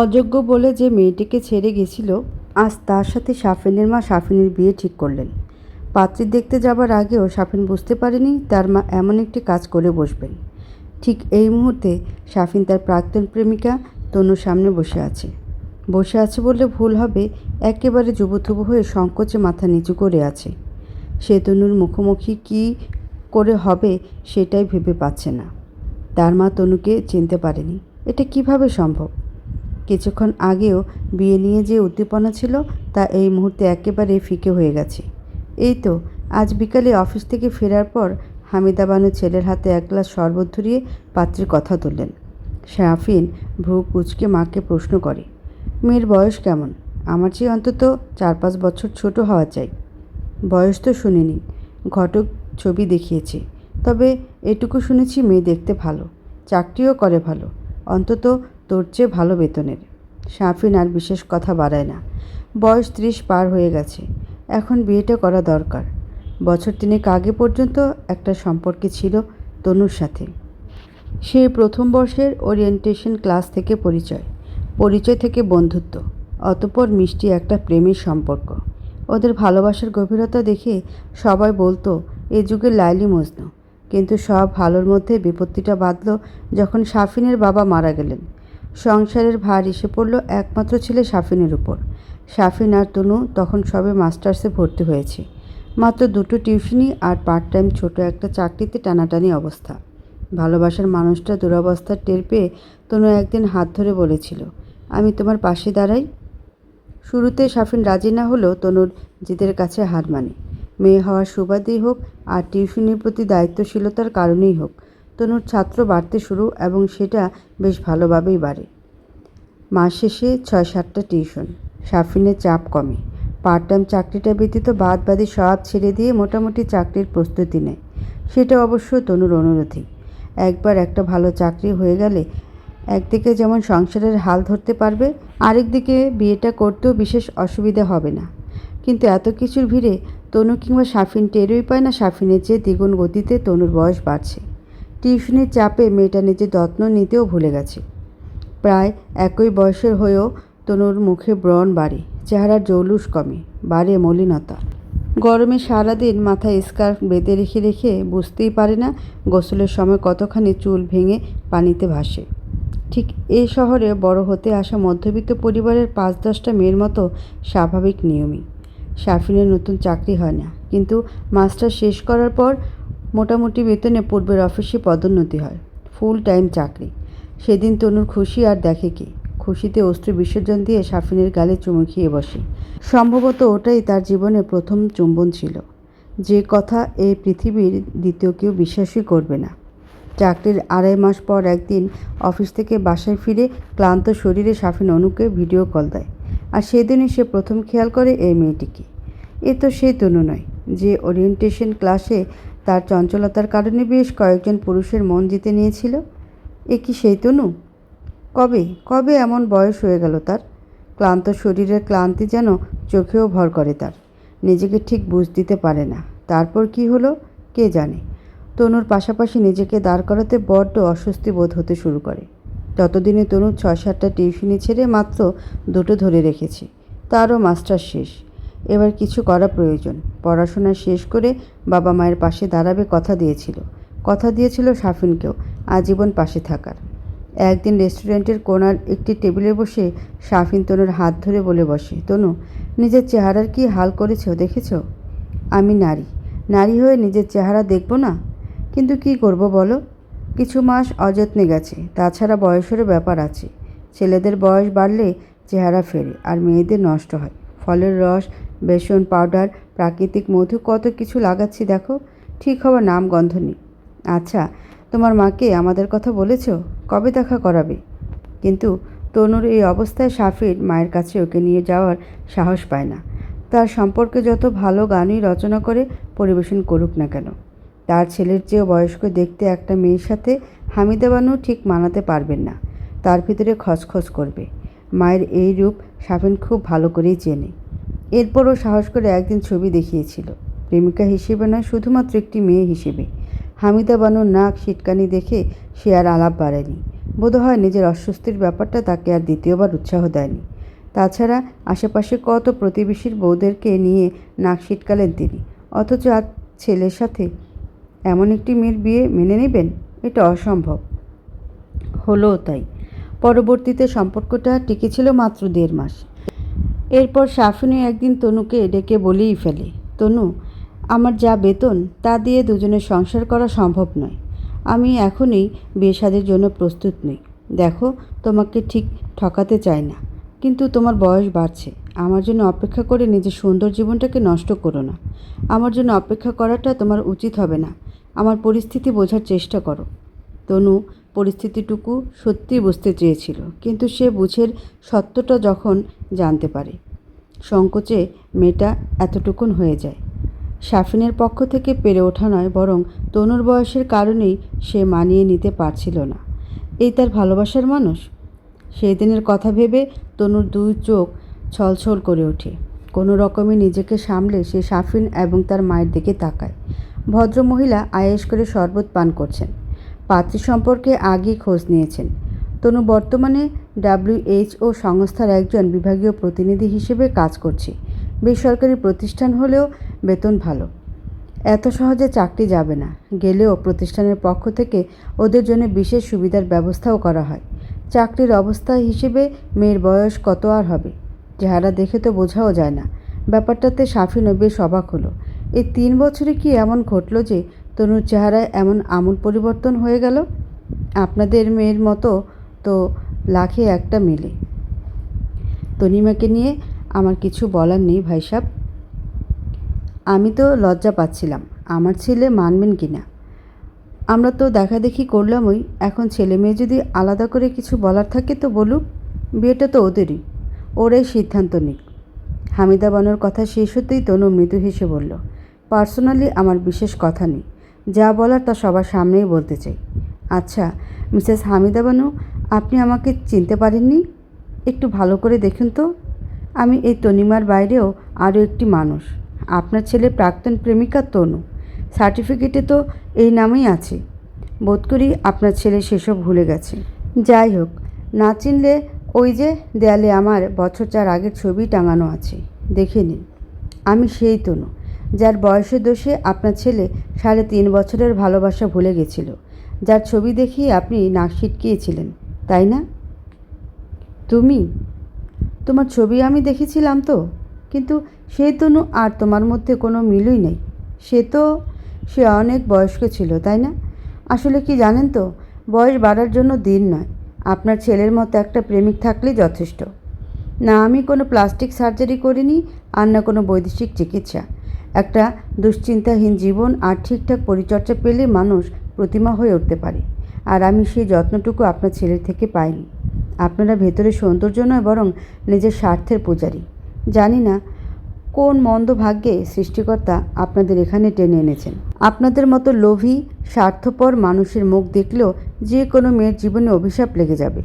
অযোগ্য বলে যে মেয়েটিকে ছেড়ে গেছিল, আজ তার সাথে সাফিনের মা সাফিনের বিয়ে ঠিক করলেন। পাত্রী দেখতে যাবার আগেও সাফিন বুঝতে পারেনি তার মা এমন একটি কাজ করে বসবেন। ঠিক এই মুহূর্তে সাফিন তার প্রাক্তন প্রেমিকা তনুর সামনে বসে আছে। বসে আছে বললে ভুল হবে, একেবারে যুবথুবু হয়ে সংকোচে মাথা নিচু করে আছে। সে তনুর মুখোমুখি কী করে হবে সেটাই ভেবে পাচ্ছে না। তার মা তনুকে চিনতে পারেনি। এটা কীভাবে সম্ভব? কিছুক্ষণ আগেও বিয়ে নিয়ে যে উদ্দীপনা ছিল, তা এই মুহূর্তে একেবারে ফিকে হয়ে গেছে। এই তো, আজ বিকালে অফিস থেকে ফেরার পর হামিদা বানু ছেলের হাতে এক গ্লাস শরবত ধরিয়ে পাত্রের কথা তুললেন। শাফিন ভ্রু কুচকে মাকে প্রশ্ন করে, মেয়ের বয়স কেমন? আমার চেয়ে অন্তত চার পাঁচ বছর ছোট হওয়া চাই। বয়স তো শুনিনি, ঘটক ছবি দেখিয়েছে, তবে এটুকু শুনেছি মেয়ে দেখতে ভালো, চাকরিও করে ভালো, অন্তত তোর চেয়ে ভালো বেতনের। সাফিন আর বিশেষ কথা বাড়ায় না। বয়স ত্রিশ পার হয়ে গেছে। এখন বিয়েটা করা দরকার। বছর তিনেক আগে পর্যন্ত একটা সম্পর্কে ছিল তনুর সাথে। সেই প্রথম বর্ষের ওরিয়েন্টেশন ক্লাস থেকে পরিচয়। পরিচয় থেকে বন্ধুত্ব। অতপর মিষ্টি একটা প্রেমের সম্পর্ক। ওদের ভালোবাসার গভীরতা দেখে সবাই বলতো, এ যুগে লাইলি মজনু। কিন্তু সব ভালোর মধ্যে বিপত্তিটা বাঁধল যখন সাফিনের বাবা মারা গেলেন। সংসারের ভার এসে পড়ল একমাত্র ছেলে সাফিনের উপর। সাফিন আর তনু তখন সবে মাস্টার্সে ভর্তি হয়েছে। মাত্র দুটো টিউশনি আর পার্ট টাইম ছোট একটা চাকরিতে টানাটানি অবস্থা। ভালোবাসার মানুষটা দুরবস্থার টের পেয়ে তনু একদিন হাত ধরে বলেছিল, আমি তোমার পাশে দাঁড়াই। শুরুতে সাফিন রাজি না হলেও তনুর জিদের কাছে হার মানে মেয়ে হওয়ার সুবাদেই হোক আর টিউশনির প্রতি দায়িত্বশীলতার কারণেই হোক তনুর ছাত্র বাড়তে শুরু এবং সেটা বেশ ভালোভাবেই বাড়ে। মাস শেষে ছয় সাতটা টিউশন। সাফিনের চাপ কমে। পার্ট টাইম চাকরিটা ব্যতীত বাদ বাদি সব ছেড়ে দিয়ে মোটামুটি চাকরির প্রস্তুতি নেয়। সেটা অবশ্য তনুর অনুরোধী। একবার একটা ভালো চাকরি হয়ে গেলে একদিকে যেমন সংসারের হাল ধরতে পারবে, আরেকদিকে বিয়েটা করতেও বিশেষ অসুবিধা হবে না। কিন্তু এত কিছুর ভিড়ে তনু কিংবা সাফিন টেরই পায় না, সাফিনের চেয়ে দ্বিগুণ গতিতে তনুর বয়স বাড়ছে। টিউশনের চাপে মেয়েটা নিজের যত্ন নিতেও ভুলে গেছে। প্রায় একই বয়সের হয়েও তনুর মুখে ব্রণ বাড়ে, চেহারার জৌলুস কমে, বাড়ে মলিনতা। গরমে সারাদিন মাথায় স্কার্ফ বেঁধে রেখে রেখে বুঝতেই পারে না গোসলের সময় কতখানি চুল ভেঙে পানিতে ভাসে। ঠিক এই শহরে বড় হতে আসা মধ্যবিত্ত পরিবারের পাঁচ দশটা মেয়ের মতো স্বাভাবিক নিয়মই। সাফিনের নতুন চাকরি হয় না, কিন্তু মাস্টার শেষ করার পর মোটামুটি বেতনে পূর্বের অফিসে পদোন্নতি হয় ফুল টাইম চাকরি। সেদিন তনুর খুশি আর দেখে কি? খুশিতে অস্ত্র বিসর্জন দিয়ে সাফিনের গালে চুমু খেয়ে বসে। সম্ভবত ওটাই তার জীবনে প্রথম চুম্বন ছিল। যে কথা এই পৃথিবীর দ্বিতীয় কেউ বিশ্বাসই করবে না। চাকরির আড়াই মাস পর একদিন অফিস থেকে বাসায় ফিরে ক্লান্ত শরীরে সাফিন অনুকে ভিডিও কল দেয়। আর সেদিনই সে প্রথম খেয়াল করে এই মেয়েটিকে। এ তো সেই তনু নয়, যে ওরিয়েন্টেশন ক্লাসে তার চঞ্চলতার কারণে বেশ কয়েকজন পুরুষের মন জিতে নিয়েছিল। এ কি সেই তনু? কবে কবে এমন বয়স হয়ে গেল তার? ক্লান্ত শরীরের ক্লান্তি যেন চোখেও ভর করে তার। নিজেকে ঠিক বুঝ দিতে পারে না। তারপর কি হলো? কে জানে? তনুর পাশাপাশি নিজেকে দাঁড় করাতে বড্ড অস্বস্তি বোধ হতে শুরু করে। ততদিনে তনু ছয় সাতটা টিউশনি ছেড়ে মাত্র দুটো ধরে রেখেছে। তারও মাস্টার শেষ। এবার কিছু করা প্রয়োজন। পড়াশোনা শেষ করে বাবা মায়ের পাশে দাঁড়াবে কথা দিয়েছিল। কথা দিয়েছিল সাফিনকেও আজীবন পাশে থাকার। একদিন রেস্টুরেন্টের কোনার একটি টেবিলে বসে সাফিন তনুর হাত ধরে বলে বসে, তনু, নিজের চেহারার কি হাল করেছ দেখেছ? আমি নারী। নারী হয়ে নিজের চেহারা দেখব না? কিন্তু কি করব বলো? কিছু মাস অযত্নে গেছে, তাছাড়া বয়সেরও ব্যাপার আছে। ছেলেদের বয়স বাড়লে চেহারা ফেরে আর মেয়েদের নষ্ট হয়। ফলের রস বেসন, পাউডার, প্রাকৃতিক মধু, কত কিছু লাগাচ্ছি দেখো। ঠিক হওয়ার নাম গন্ধ নেই। আচ্ছা তোমার মাকে আমাদের কথা বলেছ? কবে দেখা করাবে? কিন্তু তনুর এই অবস্থায় সাফির মায়ের কাছে ওকে নিয়ে যাওয়ার সাহস পায় না। তার সম্পর্কে যত ভালো গানই রচনা করে, পরিবেশন করুক না কেন। তার ছেলের চেয়েও বয়স্ক দেখতে একটা মেয়ের সাথে হামিদা বানু ঠিক মানাতে পারবেন না। তার ভিতরে খসখস করবে। মায়ের এই রূপ সাফিন খুব ভালো করেই চেনে। এরপরও সাহস করে একদিন ছবি দেখিয়েছিল। প্রেমিকা হিসেবে নয়, শুধুমাত্র একটি মেয়ে হিসেবে। হামিদা বানুর নাক সিটকানি দেখে সে আর আলাপ বাড়ায়নি। বোধহয় নিজের অস্বস্তির ব্যাপারটা তাকে আর দ্বিতীয়বার উৎসাহ দেয়নি। তাছাড়া আশেপাশে কত প্রতিবেশীর বউদেরকে নিয়ে নাক সিটকালেন তিনি? অথচ আজ ছেলের সাথে এমন একটি মেয়ের বিয়ে মেনে নেবেন? এটা অসম্ভব। হলো তাই। পরবর্তীতে সম্পর্কটা টিকেছিল মাত্র দেড় মাস। এরপর সাফিনী একদিন তনুকে ডেকে বলেই ফেলে, তনু, আমার যা বেতন, তা দিয়ে দুজনের সংসার করা সম্ভব নয়। আমি এখনই বিয়ে শাদির জন্য প্রস্তুত নই। দেখো, তোমাকে ঠিক ঠকাতে চাই না। কিন্তু তোমার বয়স বাড়ছে। আমার জন্য অপেক্ষা করে নিজের সুন্দর জীবনটাকে নষ্ট করো না। আমার জন্য অপেক্ষা করাটা তোমার উচিত হবে না। আমার পরিস্থিতি বোঝার চেষ্টা করো। তনু পরিস্থিতিটুকু সত্যিই বুঝতে চেয়েছিল, কিন্তু সে বুঝের সত্যটা যখন জানতে পারে, সংকোচে মেয়েটা এতটুকুন হয়ে যায়। সাফিনের পক্ষ থেকে পেরে ওঠা নয়, বরং তনুর বয়সের কারণেই সে মানিয়ে নিতে পারছিল না। এই তার ভালোবাসার মানুষ? সেই দিনের কথা ভেবে তনুর দুই চোখ ছলছল করে ওঠে। কোনো রকমে নিজেকে সামলে সে সাফিন এবং তার মায়ের দিকে তাকায়। ভদ্রমহিলা আয়েস করে শরবত পান করছেন। পাত্রী সম্পর্কে আগেই খোঁজ নিয়েছেন। তনু বর্তমানে ডাব্লিউএইচও সংস্থার একজন বিভাগীয় প্রতিনিধি হিসেবে কাজ করছে। বেসরকারি প্রতিষ্ঠান হলেও বেতন ভালো। এত সহজে চাকরি যাবে না। গেলেও প্রতিষ্ঠানের পক্ষ থেকে ওদের জন্য বিশেষ সুবিধার ব্যবস্থাও করা হয়। চাকরির অবস্থা হিসেবে মেয়ের বয়স কত আর হবে? চেহারা দেখে তো বোঝাও যায় না। ব্যাপারটাতে সাফিনও বেশ অবাক হলো। এই তিন বছরে কি এমন ঘটলো যে তনুর চেহারায় এমন আমূল পরিবর্তন হয়ে গেল। আপনাদের মেয়ের মতো তো লাখে একটা মেলে। তনিমাকে নিয়ে আমার কিছু বলার নেই ভাই সাহেব আমি তো লজ্জা পাচ্ছিলাম, আমার ছেলে মানবেন কি না? আমরা তো দেখা দেখাদেখি করলামই, এখন ছেলে মেয়ে যদি আলাদা করে কিছু বলার থাকে তো বলুক, বিয়েটা তো ওদেরই, ওরাই সিদ্ধান্ত নিক। হামিদা বানুর কথা শেষ হতেই তনু মৃদু হেসে বলল, পার্সোনালি আমার বিশেষ কথা নেই। যা বলার তা সবার সামনেই বলতে চাই। আচ্ছা মিসেস হামিদা বানু, আপনি আমাকে চিনতে পারেননি? একটু ভালো করে দেখুন তো। আমি এই তনিমার বাইরেও আরও একটি মানুষ। আপনার ছেলে প্রাক্তন প্রেমিকা তনু। সার্টিফিকেটে তো এই নামেই আছে। বোধ করি আপনার ছেলে সেসব ভুলে গেছে। যাই হোক, না চিনলে ওই যে দেয়ালে আমার বছর চার আগের ছবি টাঙানো আছে। দেখে নিন। আমি সেই তনু। যার বয়সের দোষে আপনার ছেলে সাড়ে তিন বছরের ভালোবাসা ভুলে গেছিল। যার ছবি দেখিয়ে আপনি নাক ছিটকিয়েছিলেন, তাই না? তুমি? তোমার ছবি আমি দেখেছিলাম তো, কিন্তু সে তনু আর তোমার মধ্যে কোনো মিলই নেই। সে তো, সে অনেক বয়স্ক ছিল, তাই না? আসলে কি জানেন তো, বয়স বাড়ার জন্য দিন নয়, আপনার ছেলের মতো একটা প্রেমিক থাকলেই যথেষ্ট। না আমি কোনো প্লাস্টিক সার্জারি করিনি আর না কোনো বৈদেশিক চিকিৎসা। একটা দুশ্চিন্তাহীন জীবন আর ঠিকঠাক পরিচর্যা পেলে মানুষ প্রতিমা হয়ে উঠতে পারে। আর আমি সেই যত্নটুকু আপনার ছেলের থেকে পাইনি। আপনারা ভেতরে সৌন্দর্য নয় বরং নিজের স্বার্থের পূজারী। জানি না কোন মন্দ ভাগ্যে সৃষ্টিকর্তা আপনাদের এখানে টেনে এনেছেন। আপনাদের মতো লোভী, স্বার্থপর মানুষের মুখ দেখলেও যে কোনো মেয়ের জীবনে অভিশাপ লেগে যাবে।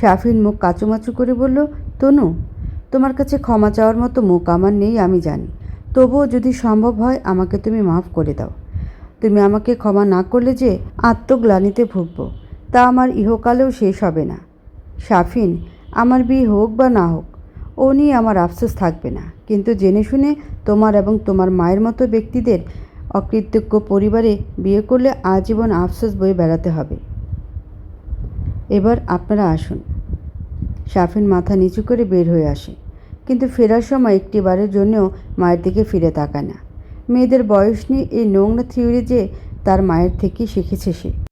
শাফিন মুখ কাচুমাচু করে বলল, তনু, তোমার কাছে ক্ষমা চাওয়ার মতো মুখ আমার নেই, আমি জানি। তবুও যদি সম্ভব হয়, আমাকে তুমি মাফ করে দাও। তুমি আমাকে ক্ষমা না করলে যে আত্মগ্লানিতে ভুগব, তা আমার ইহকালেও শেষ হবে না। সাফিন, আমার বিয়ে হোক বা না হোক, ও নিয়ে আমার আফসোস থাকবে না। কিন্তু জেনে শুনে তোমার এবং তোমার মায়ের মতো ব্যক্তিদের অকৃতজ্ঞ পরিবারে বিয়ে করলে আজীবন আফসোস বয়ে বেড়াতে হবে। এবার আপনারা আসুন। সাফিন মাথা নিচু করে বের হয়ে আসে। কিন্তু ফেরার সময় একটিবারের জন্যও মায়ের দিকে ফিরে তাকায় না। মেয়েদের বয়স নিয়ে এই নোংরা থিওরি যে তার মায়ের থেকেই শিখেছে সে।